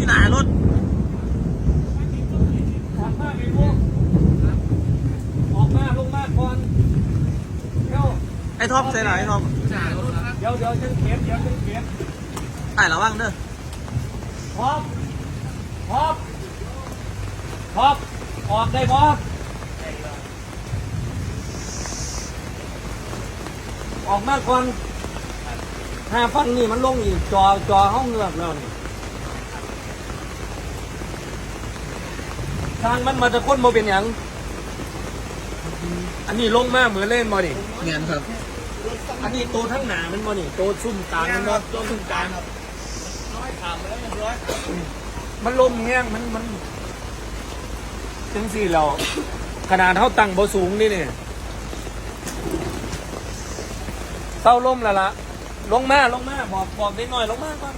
ที่หนารถออกมาไอ้พวกออกมาลงมาก่อนเดี๋ไอท็อปใส่ไหนไอ้ท็อปเดี๋ยวเดี๋ยวจะเก็บเดี๋ยวจะเก็บไอ้ระวังเด้อท็อปท็อปท็อปออกได้บอสออกมาก่นหาฟังนี่มันลงอีกจอจอห้องเงือกแล้วนี่ ทางมันมาจะค้นโมเป็นหยัง อันนี้ลงมาเหมือนเล่นบอนี่เงียนครับ อันนี้โตทั้งหนามันบอนี่โตซุ่มกลางมันบอโตซุ่มกลางครับมันลมแห้งมันมันจังสี่เราขนาดเท่าตั้งบ่สูงนี่เนี่ยเต้าลมแล้วล่ะลงมาลงมาบอกบอกนิดหน่อยลงมาก่อน